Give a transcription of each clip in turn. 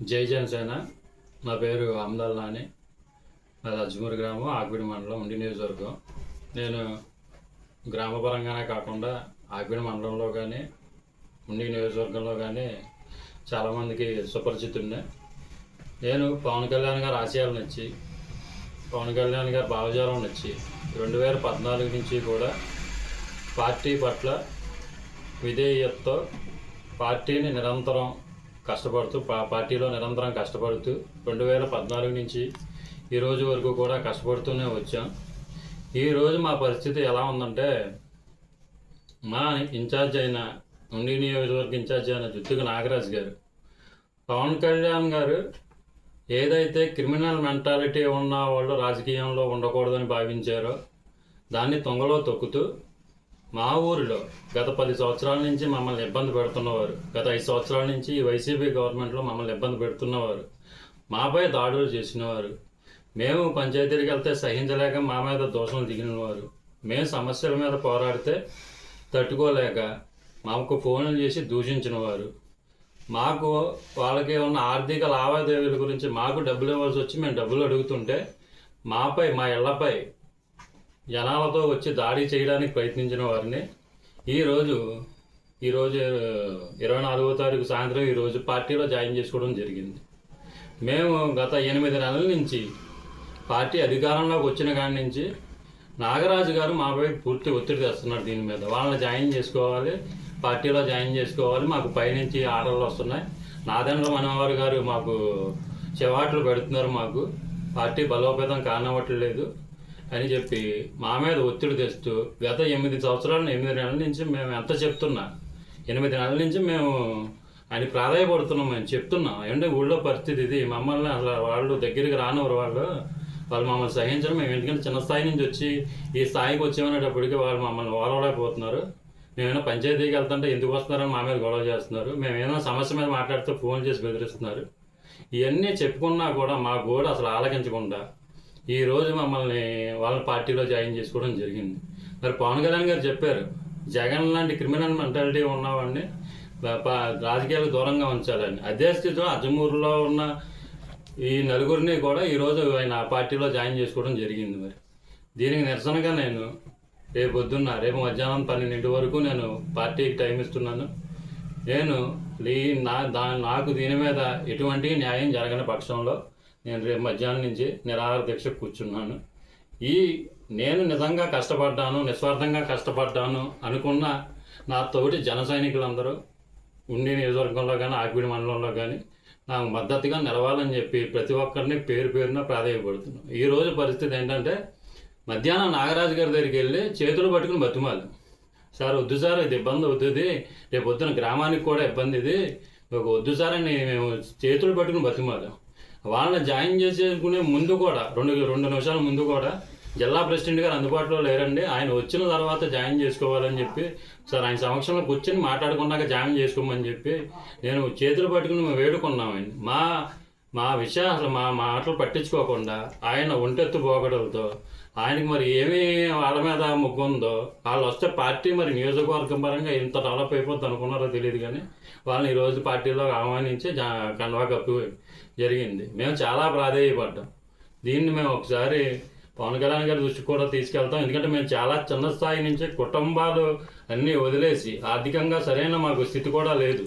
జై జనసేన. నా పేరు అమ్దాల్ నాని. నాది అజ్మూర్ గ్రామం ఆగ్విడి మండలం ఉండి నియోజకవర్గం. నేను గ్రామపరంగానే కాకుండా ఆగ్విడి మండలంలో కానీ ఉండి నియోజకవర్గంలో కానీ చాలామందికి సుపరిచితున్నాయి నేను పవన్ కళ్యాణ్ గారి ఆశయాలు నచ్చి పవన్ కళ్యాణ్ గారి భావజాలం నచ్చి రెండు వేల పద్నాలుగు నుంచి కూడా పార్టీ పట్ల విధేయతతో పార్టీని నిరంతరం కష్టపడుతూ పా- పార్టీలో నిరంతరం కష్టపడుతూ రెండు వేల పద్నాలుగు నుంచి ఈ రోజు వరకు కూడా కష్టపడుతూనే వచ్చాం. ఈరోజు మా పరిస్థితి ఎలా ఉందంటే మా ఇన్ఛార్జ్ అయిన ఉండి నియోజకవర్గ ఇన్ఛార్జ్ అయిన జుత్తుకు నాగరాజు గారు పవన్ కళ్యాణ్ గారు ఏదైతే క్రిమినల్ మెంటాలిటీ ఉన్న వాళ్ళు రాజకీయంలో ఉండకూడదని భావించారో దాన్ని తొంగలో తొక్కుతూ మా ఊరిలో గత పది సంవత్సరాల నుంచి మమ్మల్ని ఇబ్బంది పెడుతున్నవారు. గత ఐదు సంవత్సరాల నుంచి ఈ వైసీపీ గవర్నమెంట్లో మమ్మల్ని ఇబ్బంది పెడుతున్నవారు. మాపై దాడులు చేసినవారు. మేము పంచాయతీలకు వెళ్తే సహించలేక మా మీద దోషం దిగినవారు. మేము సమస్యల మీద పోరాడితే తట్టుకోలేక మాకు ఫోన్లు చేసి దూషించిన వారు మాకు వాళ్ళకి ఉన్న ఆర్థిక లావాదేవీల గురించి మాకు డబ్బులు ఇవ్వాల్సి వచ్చి మేము డబ్బులు అడుగుతుంటే మాపై మా ఇళ్ళపై జనాలతో వచ్చి దాడి చేయడానికి ప్రయత్నించిన వారిని ఈరోజు ఈరోజు ఇరవై నాలుగో తారీఖు సాయంత్రం ఈరోజు పార్టీలో జాయిన్ చేసుకోవడం జరిగింది. మేము గత ఎనిమిది నెలల నుంచి పార్టీ అధికారంలోకి వచ్చిన కాడి నుంచి నాగరాజు గారు మాపై పూర్తి ఒత్తిడి తెస్తున్నారు దీని మీద. వాళ్ళని జాయిన్ చేసుకోవాలి పార్టీలో జాయిన్ చేసుకోవాలి మాకు పైనుంచి ఆర్డర్లు వస్తున్నాయి. నాదండ్ర మనోహర్ గారు మాకు చెవాట్లు పెడుతున్నారు మాకు. పార్టీ బలోపేతం కానవ్వట్లేదు అని చెప్పి మా మీద ఒత్తిడి తెస్తూ గత ఎనిమిది సంవత్సరాలు ఎనిమిది నెలల నుంచి మేము ఎంత చెప్తున్నా ఎనిమిది నెలల నుంచి మేము అని ప్రాధాయపడుతున్నాం మేము చెప్తున్నాం. ఏంటంటే ఊళ్ళో పరిస్థితి ఇది? మమ్మల్ని అసలు వాళ్ళు దగ్గరికి రానివ్వరు వాళ్ళు. వాళ్ళు మమ్మల్ని సహించడం మేము ఎందుకంటే చిన్న స్థాయి నుంచి వచ్చి ఈ స్థాయికి వచ్చేమనేటప్పటికి వాళ్ళు మమ్మల్ని ఓలవలేకపోతున్నారు. మేమైనా పంచాయతీకి వెళ్తుంటే ఎందుకు వస్తున్నారని మా మీద గొడవ చేస్తున్నారు. మేము సమస్య మీద మాట్లాడితే ఫోన్ చేసి బెదిరిస్తున్నారు. ఇవన్నీ చెప్పుకున్నా కూడా మా గోడు అసలు ఆలకించకుండా ఈరోజు మమ్మల్ని వాళ్ళ పార్టీలో జాయిన్ చేసుకోవడం జరిగింది. మరి పవన్ కళ్యాణ్ గారు చెప్పారు జగన్ లాంటి క్రిమినల్ మెంటాలిటీ ఉన్నవాడిని రాజకీయాలకు దూరంగా ఉంచాలని. అదే స్థితిలో అజమూరులో ఉన్న ఈ నలుగురిని కూడా ఈరోజు ఆయన ఆ పార్టీలో జాయిన్ చేసుకోవడం జరిగింది మరి. దీనికి నిరసనగా నేను రేపు పొద్దున్న రేపు మధ్యాహ్నం పన్నెండింటి వరకు నేను పార్టీకి టైం ఇస్తున్నాను. నేను నా దా నాకు దీని మీద ఎటువంటి న్యాయం జరగని పక్షంలో నేను రేపు మధ్యాహ్నం నుంచి నిరాహార దీక్ష కూర్చున్నాను. ఈ నేను నిజంగా కష్టపడ్డాను నిస్వార్థంగా కష్టపడ్డాను అనుకున్న నా తోటి జన సైనికులందరూ ఉండి నియోజకవర్గంలో కానీ ఆగ్విడి మండలంలో కానీ నాకు మద్దతుగా నిలవాలని చెప్పి ప్రతి ఒక్కరిని పేరు పేరున ప్రాధాన్యపడుతున్నాను ఈ రోజు పరిస్థితి ఏంటంటే మధ్యాహ్నం నాగరాజు గారి దగ్గరికి వెళ్ళి చేతులు పట్టుకుని బతిమాలి. సార్ వద్దు సార్ ఇది ఇబ్బంది అవుతుంది. రేపు పొద్దున గ్రామానికి కూడా ఇబ్బంది ఇది. ఒక వద్దు సార్ అని మేము చేతులు పట్టుకుని బతిమాలాం. వాళ్ళని జాయిన్ చేసేసుకునే ముందు కూడా రెండు రెండు నిమిషాల ముందు కూడా జిల్లా ప్రెసిడెంట్ గారు అందుబాటులో లేరండి. ఆయన వచ్చిన తర్వాత జాయిన్ చేసుకోవాలని చెప్పి సార్ ఆయన సమక్షంలో కూర్చొని మాట్లాడుకున్నాక జాయిన్ చేసుకోమని చెప్పి నేను చేతులు పట్టుకుని మేము వేడుకున్నామండి. మా మా విషయం అసలు మా మాటలు పట్టించుకోకుండా ఆయన ఒంటెత్తు పోగడలతో ఆయనకి మరి ఏమి వాళ్ళ మీద ముగ్గు ఉందో వాళ్ళు వస్తే పార్టీ మరి నియోజకవర్గం పరంగా ఇంత డెవలప్ అయిపోద్ది అనుకున్నారో తెలియదు కానీ వాళ్ళని ఈరోజు పార్టీలో ఆహ్వానించి జా కన్వా కప్పు జరిగింది. మేము చాలా ప్రాధేయపడ్డాం. దీన్ని మేము ఒకసారి పవన్ కళ్యాణ్ గారి దృష్టికి కూడా తీసుకెళ్తాం. ఎందుకంటే మేము చాలా చిన్న స్థాయి నుంచి కుటుంబాలు అన్నీ వదిలేసి ఆర్థికంగా సరైన మాకు స్థితి కూడా లేదు.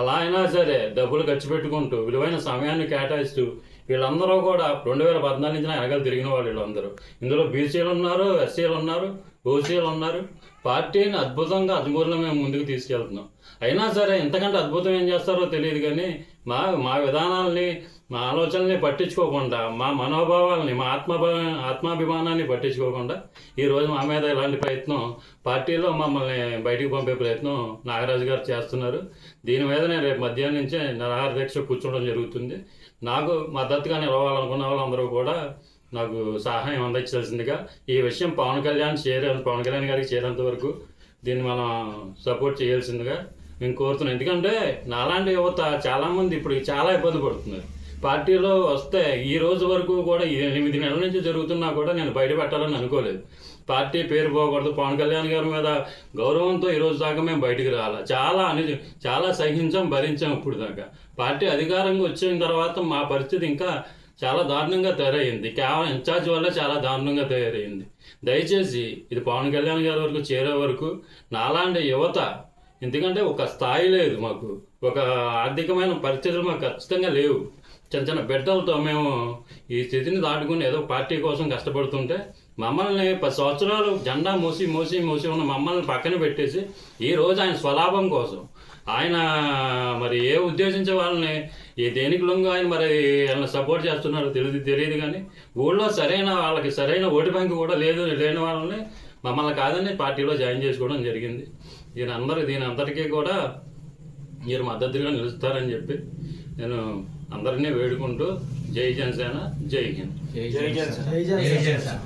అలా అయినా సరే డబ్బులు ఖర్చు పెట్టుకుంటూ విలువైన సమయాన్ని కేటాయిస్తూ వీళ్ళందరూ కూడా రెండు వేల పద్నాలుగు నుంచి వెనకాల తిరిగిన వాళ్ళు వీళ్ళందరూ. ఇందులో బీసీలు ఉన్నారు ఎస్సీలు ఉన్నారు ఓసీలు ఉన్నారు పార్టీని అద్భుతంగా అద్భుతంగా మేము ముందుకు తీసుకెళ్తున్నాం. అయినా సరే ఎంతకంటే అద్భుతం ఏం చేస్తారో తెలియదు కానీ మా మా విధానాల్ని మా ఆలోచనల్ని పట్టించుకోకుండా మా మనోభావాలని మా ఆత్మభా ఆత్మాభిమానాన్ని పట్టించుకోకుండా ఈరోజు మా మీద ఇలాంటి ప్రయత్నం పార్టీలో మమ్మల్ని బయటికి పంపే ప్రయత్నం నాగరాజు గారు చేస్తున్నారు. దీని మీద నేను రేపు మధ్యాహ్నం నుంచే నిరాహార దీక్ష కూర్చోవడం జరుగుతుంది. నాకు మద్దతుగా నిలవాలనుకున్న వాళ్ళందరూ కూడా నాకు సహాయం అందించాల్సిందిగా ఈ విషయం పవన్ కళ్యాణ్ చేరే పవన్ కళ్యాణ్ గారికి చేరేంత వరకు దీన్ని మనం సపోర్ట్ చేయాల్సిందిగా మేము కోరుతున్నాం ఎందుకంటే నాలాంటి యువత చాలామంది ఇప్పుడు చాలా ఇబ్బంది పడుతున్నారు. పార్టీలో వస్తే ఈ రోజు వరకు కూడా ఎనిమిది నెలల నుంచి జరుగుతున్నా కూడా నేను బయట పెట్టాలని అనుకోలేదు. పార్టీ పేరు పోకూడదు. పవన్ కళ్యాణ్ గారి మీద గౌరవంతో ఈ రోజు దాకా మేము బయటికి రావాలి చాలా అని చాలా సహించాం భరించాం ఇప్పుడు దాకా పార్టీ అధికారంగా వచ్చిన తర్వాత మా పరిస్థితి ఇంకా చాలా దారుణంగా తయారయ్యింది. కేవలం ఇన్ఛార్జ్ వల్ల చాలా దారుణంగా తయారైంది దయచేసి ఇది పవన్ కళ్యాణ్ గారి వరకు చేరే వరకు నాలాంటి యువత ఎందుకంటే ఒక స్థాయి లేదు మాకు. ఒక ఆర్థికమైన పరిస్థితులు మాకు ఖచ్చితంగా లేవు. చిన్న చిన్న బిడ్డలతో మేము ఈ స్థితిని దాటుకుని ఏదో పార్టీ కోసం కష్టపడుతుంటే మమ్మల్ని పది సంవత్సరాలు జెండా మూసి మూసి మూసి ఉన్న మమ్మల్ని పక్కన పెట్టేసి ఈ రోజు ఆయన స్వలాభం కోసం ఆయన మరి ఏ ఉద్దేశించే వాళ్ళని ఈ దేనికి లొంగు ఆయన మరి వాళ్ళని సపోర్ట్ చేస్తున్నారో తెలియదు తెలియదు కానీ ఊళ్ళో సరైన వాళ్ళకి సరైన ఓటు బ్యాంకు కూడా లేదు లేని వాళ్ళని మమ్మల్ని కాదని పార్టీలో జాయిన్ చేసుకోవడం జరిగింది. దీని అందరూ దీని అందరికీ కూడా మీరు మద్దతుగా నిలుస్తారని చెప్పి నేను అందరినీ వేడుకుంటూ జై జనసేన జై హింద్. జై జనసేన. జై జనసేన.